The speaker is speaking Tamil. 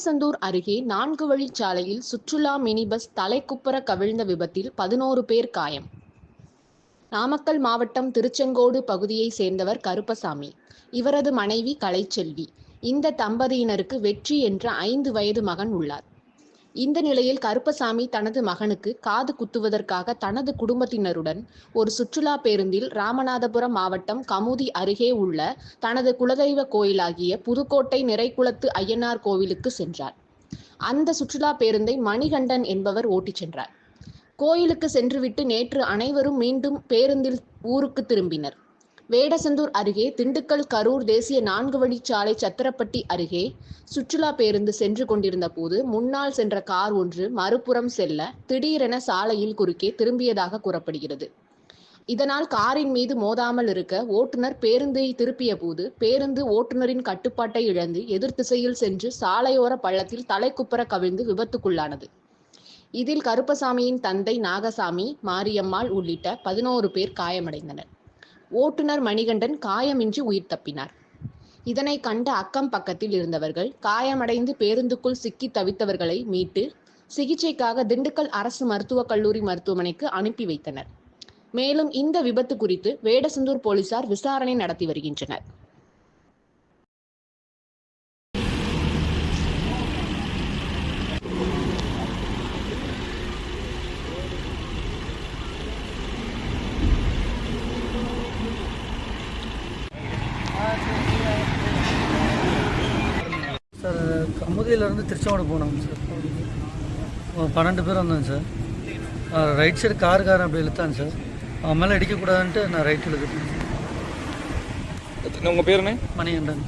திருச்செந்தூர் அருகே நான்கு வழிச்சாலையில் சுற்றுலா மினி பஸ் தலைக்குப்புற கவிழ்ந்த விபத்தில் பதினோரு பேர் காயம். நாமக்கல் மாவட்டம் திருச்செங்கோடு பகுதியைச் சேர்ந்தவர் கருப்பசாமி. இவரது மனைவி கலைச்செல்வி. இந்த தம்பதியினருக்கு வெற்றி என்ற ஐந்து வயது மகன் உள்ளார். இந்த நிலையில் கருப்பசாமி தனது மகனுக்கு காது குத்துவதற்காக தனது குடும்பத்தினருடன் ஒரு சுற்றுலா பேருந்தில் ராமநாதபுரம் மாவட்டம் கமுதி அருகே உள்ள தனது குலதெய்வ கோயிலாகிய புதுக்கோட்டை நிறைக்குளத்து ஐயனார் கோவிலுக்கு சென்றார். அந்த சுற்றுலா பேருந்தை மணிகண்டன் என்பவர் ஓட்டிச் சென்றார். கோயிலுக்கு சென்றுவிட்டு நேற்று அனைவரும் மீண்டும் பேருந்தில் ஊருக்கு திரும்பினர். வேடசந்தூர் அருகே திண்டுக்கல் கரூர் தேசிய நான்கு வழிச்சாலை சத்திரப்பட்டி அருகே சுற்றுலா பேருந்து சென்று கொண்டிருந்த போது முன்னால் சென்ற கார் ஒன்று மறுபுறம் செல்ல திடீரென சாலையில் குறுக்கே திரும்பியதாக கூறப்படுகிறது. இதனால் காரின் மீது மோதாமல் இருக்க ஓட்டுநர் பேருந்தை திருப்பிய போது பேருந்து ஓட்டுநரின் கட்டுப்பாட்டை இழந்து எதிர் திசையில் சென்று சாலையோர பள்ளத்தில் தலைக்குப்புற கவிழ்ந்து விபத்துக்குள்ளானது. இதில் கருப்பசாமியின் தந்தை நாகசாமி மாரியம்மாள் உள்ளிட்ட பதினோரு பேர் காயமடைந்தனர். ஓட்டுநர் மணிகண்டன் காயமின்றி உயிர் தப்பினார். இதனை கண்ட அக்கம் பக்கத்தில் இருந்தவர்கள் காயமடைந்து பேருந்துக்குள் சிக்கி தவித்தவர்களை மீட்டு சிகிச்சைக்காக திண்டுக்கல் அரசு மருத்துவக் கல்லூரி மருத்துவமனைக்கு அனுப்பி வைத்தனர். மேலும் இந்த விபத்து குறித்து வேடசந்தூர் போலீசார் விசாரணை நடத்தி வருகின்றனர் சார் கமுதியிலேருந்து திருச்செங்கோடு போனோங்க சார் பன்னெண்டு பேர் வந்தோங்க சார் ரைட் சைடு காருக்காரன் அப்படி இழுத்தாங்க சார் அவன் மேலே அடிக்கக்கூடாதுன்ட்டு நான் ரைட் இழுத்துட்டேன் உங்கள் பேர் என்ன? மணிகண்டன்